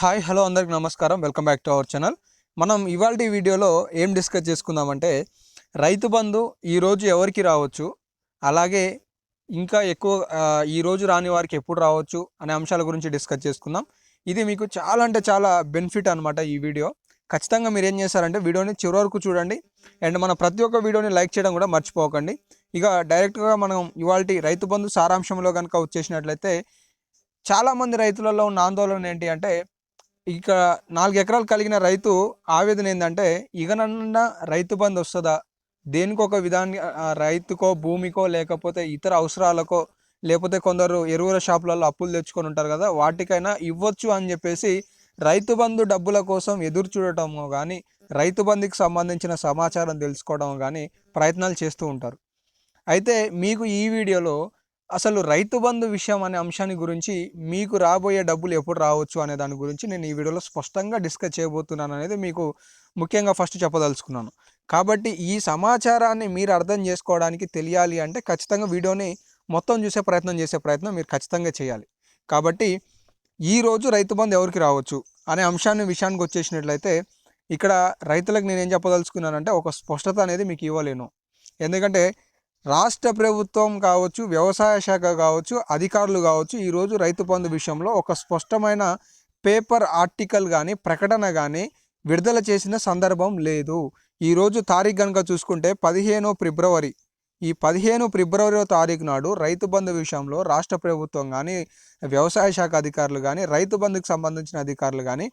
Hi hello అందరికి నమస్కారం. Welcome back to our channel. మనం ఇవాళ వీడియోలో ఏం డిస్కస్ చేసుకుందామంటే రైతు బంధు ఈరోజు ఎవరికి రావచ్చు అలాగే ఇంకా ఎక్కువ ఈరోజు రాని వారికి ఎప్పుడు రావచ్చు అనే అంశాల గురించి డిస్కస్ చేసుకుందాం. ఇది మీకు చాలా అంటే చాలా బెనిఫిట్ అనమాట ఈ వీడియో. ఖచ్చితంగా మీరు ఏం చేస్తారంటే వీడియోని చివరి వరకు చూడండి. అండ్ మన ప్రతి ఒక్క వీడియోని లైక్ చేయడం కూడా మర్చిపోకండి. ఇక డైరెక్ట్గా మనం ఇవాళ రైతు బంధు సారాంశంలో కనుక వచ్చేసినట్లయితే చాలామంది రైతులలో ఉన్న ఆందోళన ఏంటి అంటే ఇక నాలుగు ఎకరాలు కలిగిన రైతు ఆవేదన ఏంటంటే ఇకనన్నా రైతు బంధు వస్తుందా? దేనికొక విధాన్ని రైతుకో భూమికో లేకపోతే ఇతర అవసరాలకో లేకపోతే కొందరు ఎరువుల షాపులలో అప్పులు తెచ్చుకొని ఉంటారు కదా వాటికైనా ఇవ్వచ్చు అని చెప్పేసి రైతు బంధు డబ్బుల కోసం ఎదురు చూడటము కానీ రైతు బంధుకి సంబంధించిన సమాచారం తెలుసుకోవడం కానీ ప్రయత్నాలు చేస్తూ ఉంటారు. అయితే మీకు ఈ వీడియోలో అసలు రైతు బంధు విషయం అనే అంశాన్ని గురించి మీకు రాబోయే డబ్బులు ఎప్పుడు రావచ్చు అనే దాని గురించి నేను ఈ వీడియోలో స్పష్టంగా డిస్కస్ చేయబోతున్నాను అనేది మీకు ముఖ్యంగా ఫస్ట్ చెప్పదలుచుకున్నాను. కాబట్టి ఈ సమాచారాన్ని మీరు అర్థం చేసుకోవడానికి తెలియాలి అంటే ఖచ్చితంగా వీడియోని మొత్తం చూసే ప్రయత్నం చేసే ప్రయత్నం మీరు ఖచ్చితంగా చేయాలి. కాబట్టి ఈ రోజు రైతు బంధు ఎవరికి రావచ్చు అనే అంశాన్ని విషయానికి వచ్చేసినట్లయితే ఇక్కడ రైతులకు నేను ఏం చెప్పదలుచుకున్నానంటే ఒక స్పష్టత అనేది మీకు ఇవ్వలేను. ఎందుకంటే రాష్ట్ర ప్రభుత్వం కావచ్చు వ్యవసాయ శాఖ కావచ్చు అధికారులు కావచ్చు ఈరోజు రైతు బంధు విషయంలో ఒక స్పష్టమైన పేపర్ ఆర్టికల్ కానీ ప్రకటన కానీ విడుదల చేసిన సందర్భం లేదు. ఈరోజు తారీఖు కనుక చూసుకుంటే పదిహేను ఫిబ్రవరి. ఈ పదిహేను ఫిబ్రవరి తారీఖు నాడు రైతు బంధు విషయంలో రాష్ట్ర ప్రభుత్వం కానీ వ్యవసాయ శాఖ అధికారులు కానీ రైతు బంధుకు సంబంధించిన అధికారులు కానీ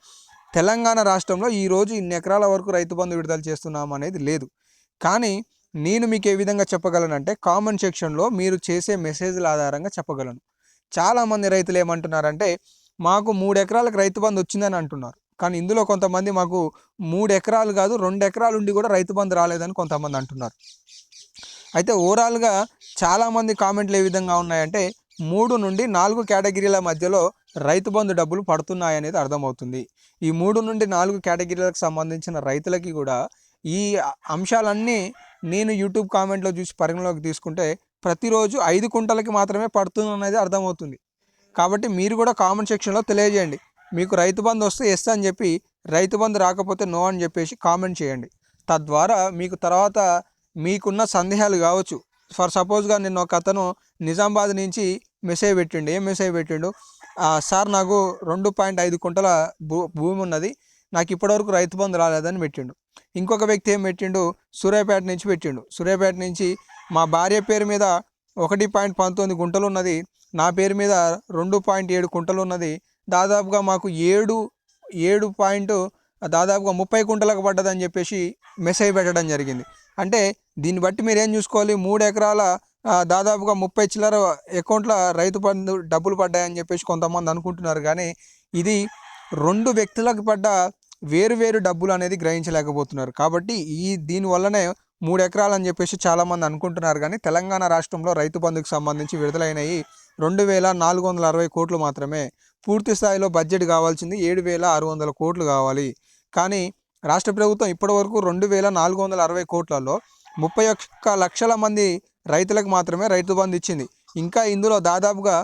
తెలంగాణ రాష్ట్రంలో ఈరోజు ఇన్ని ఎకరాల వరకు రైతు బంధు విడుదల చేస్తున్నాం అనేది లేదు. కానీ నేను మీకు ఏ విధంగా చెప్పగలనంటే కామెంట్ సెక్షన్లో మీరు చేసే మెసేజ్ల ఆధారంగా చెప్పగలను. చాలామంది రైతులు ఏమంటున్నారంటే మాకు మూడు ఎకరాలకు రైతు బంధు వచ్చిందని అంటున్నారు. కానీ ఇందులో కొంతమంది మాకు మూడు ఎకరాలు కాదు రెండు ఎకరాలు ఉండి కూడా రైతు బంధు రాలేదని కొంతమంది అంటున్నారు. అయితే ఓవరాల్గా చాలామంది కామెంట్లు ఏ విధంగా ఉన్నాయంటే మూడు నుండి నాలుగు కేటగిరీల మధ్యలో రైతు బంధు డబ్బులు పడుతున్నాయనేది అర్థమవుతుంది. ఈ మూడు నుండి నాలుగు కేటగిరీలకు సంబంధించిన రైతులకి కూడా ఈ అంశాలన్నీ నేను యూట్యూబ్ కామెంట్లో చూసి పరిగణలోకి తీసుకుంటే ప్రతిరోజు ఐదు కుంటలకి మాత్రమే పడుతుంది అనేది అర్థమవుతుంది. కాబట్టి మీరు కూడా కామెంట్ సెక్షన్లో తెలియజేయండి. మీకు రైతు బంధు వస్తే ఎస్ అని చెప్పి రైతు బంధు రాకపోతే నో అని చెప్పేసి కామెంట్ చేయండి. తద్వారా మీకు తర్వాత మీకున్న సందేహాలు కావచ్చు. ఫర్ సపోజ్గా నిన్న ఒక అతను నిజామాబాద్ నుంచి మెసేజ్ పెట్టిండు. ఏం మెసేజ్ పెట్టిండు? సార్ నాకు రెండు పాయింట్ ఐదు కుంటల భూ భూమి ఉన్నది. నాకు ఇప్పటివరకు రైతు బంధు రాలేదని పెట్టిండు. ఇంకొక వ్యక్తి ఏం పెట్టిండు? సూర్యాపేట నుంచి పెట్టిండు. సూర్యాపేట నుంచి మా భార్య పేరు మీద ఒకటి పాయింట్ పంతొమ్మిది గుంటలు ఉన్నది. నా పేరు మీద రెండు పాయింట్ ఏడు కుంటలు ఉన్నది. దాదాపుగా మాకు ఏడు ఏడు పాయింట్ దాదాపుగా ముప్పై కుంటలకు పడ్డదని చెప్పేసి మెసేజ్ పెట్టడం జరిగింది. అంటే దీన్ని బట్టి మీరు ఏం చూసుకోవాలి? మూడు ఎకరాల దాదాపుగా ముప్పై చిల్లర అకౌంట్ల రైతు బంధు డబ్బులు పడ్డాయని చెప్పేసి కొంతమంది అనుకుంటున్నారు. కానీ ఇది రెండు వ్యక్తులకు పడ్డ వేరు వేరు డబ్బులు అనేది గ్రహించలేకపోతున్నారు. కాబట్టి ఈ దీనివల్లనే మూడు ఎకరాలు అని చెప్పేసి చాలామంది అనుకుంటున్నారు. కానీ తెలంగాణ రాష్ట్రంలో రైతు బంధుకు సంబంధించి విడుదలైనవి రెండు వేల నాలుగు వందల అరవై కోట్లు మాత్రమే. పూర్తి స్థాయిలో బడ్జెట్ కావాల్సింది ఏడు వేల ఆరు వందల కోట్లు కావాలి. కానీ రాష్ట్ర ప్రభుత్వం ఇప్పటివరకు రెండు వేల నాలుగు వందల అరవై కోట్లలో ముప్పై ఒక్క లక్షల మంది రైతులకు మాత్రమే రైతు బంధు ఇచ్చింది. ఇంకా ఇందులో దాదాపుగా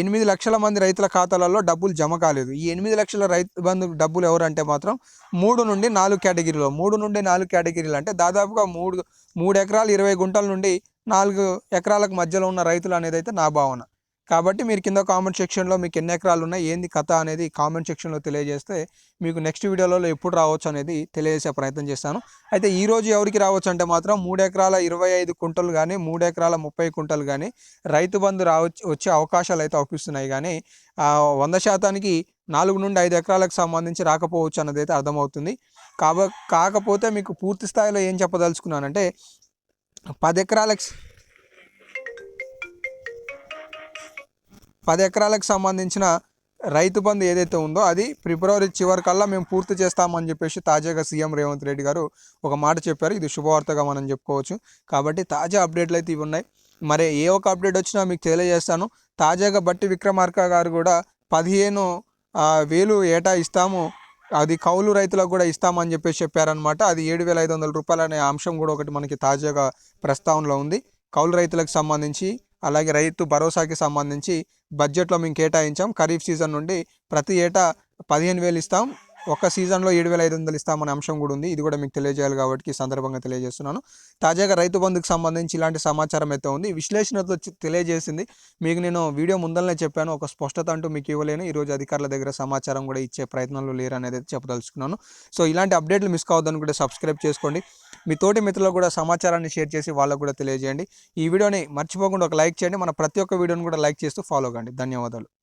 ఎనిమిది లక్షల మంది రైతుల ఖాతాలలో డబ్బులు జమ కాలేదు. ఈ ఎనిమిది లక్షల రైతు బంధు డబ్బులు ఎవరంటే మాత్రం మూడు నుండి నాలుగు కేటగిరీలో. మూడు నుండి నాలుగు కేటగిరీలు అంటే దాదాపుగా మూడు మూడు ఎకరాలు ఇరవై గుంటల నుండి నాలుగు ఎకరాలకు మధ్యలో ఉన్న రైతులు అనేది అయితే నా భావన. కాబట్టి మీరు కింద కామెంట్ సెక్షన్లో మీకు ఎన్ని ఎకరాలు ఉన్నాయి ఏంది కథ అనేది కామెంట్ సెక్షన్లో తెలియజేస్తే మీకు నెక్స్ట్ వీడియోలో ఎప్పుడు రావచ్చు అనేది తెలియజేసే ప్రయత్నం చేస్తాను. అయితే ఈ రోజు ఎవరికి రావచ్చు అంటే మాత్రం మూడు ఎకరాల ఇరవై ఐదు కుంటలు కానీ మూడు ఎకరాల ముప్పై కుంటలు కానీ రైతు బంధు రావచ్చు వచ్చే అవకాశాలు అయితే అవుపిస్తున్నాయి కానీ వంద శాతానికి నాలుగు నుండి ఐదు ఎకరాలకు సంబంధించి రాకపోవచ్చు అన్నది అయితే అర్థమవుతుంది. కాబ కాకపోతే మీకు పూర్తి స్థాయిలో ఏం చెప్పదలుచుకున్నానంటే పది ఎకరాలకు పది ఎకరాలకు సంబంధించిన రైతు బంధు ఏదైతే ఉందో అది ఫిబ్రవరి చివరి కల్లా మేము పూర్తి చేస్తామని చెప్పేసి తాజాగా సీఎం రేవంత్ రెడ్డి గారు ఒక మాట చెప్పారు. ఇది శుభవార్తగా మనం చెప్పుకోవచ్చు. కాబట్టి తాజా అప్డేట్లు అయితే ఇవి ఉన్నాయి. మరి ఏ ఒక అప్డేట్ వచ్చినా మీకు తెలియజేస్తాను. తాజాగా బట్టి విక్రమార్క గారు కూడా పదిహేను వేలు ఏటా ఇస్తాము. అది కౌలు రైతులకు కూడా ఇస్తామని చెప్పేసి చెప్పారనమాట అది ఏడు వేల ఐదు వందల రూపాయలు అనే అంశం కూడా ఒకటి మనకి తాజాగా ప్రస్తావనలో ఉంది. కౌలు రైతులకు సంబంధించి అలాగే రైతు భరోసాకి సంబంధించి బడ్జెట్లో మేము కేటాయించాం. ఖరీఫ్ సీజన్ నుండి ప్రతి ఏటా పదిహేను వేలు ఇస్తాం. ఒక సీజన్లో ఏడు వేల ఐదు వందలు ఇస్తామనే అంశం కూడా ఉంది. ఇది కూడా మీకు తెలియజేయాలి కాబట్టి ఈ సందర్భంగా తెలియజేస్తున్నాను. తాజాగా రైతు బంధుకు సంబంధించి ఇలాంటి సమాచారం అయితే ఉంది. విశ్లేషణతో తెలియజేసింది. మీకు నేను వీడియో ముందరనే చెప్పాను. ఒక స్పష్టత అంటూ మీకు ఇవ్వలేను. ఈరోజు అధికారుల దగ్గర సమాచారం కూడా ఇచ్చే ప్రయత్నంలో లేరు అనేది చెప్పదలుచుకున్నాను. సో ఇలాంటి అప్డేట్లు మిస్ కావద్దని కూడా సబ్స్క్రైబ్ చేసుకోండి. మీ తోటి మిత్రులకు కూడా సమాచారాన్ని షేర్ చేసి వాళ్ళకు కూడా తెలియజేయండి. ఈ వీడియోని మర్చిపోకుండా ఒక లైక్ చేయండి. మన ప్రతి ఒక్క వీడియోని కూడా లైక్ చేస్తూ ఫాలో కండి ధన్యవాదాలు.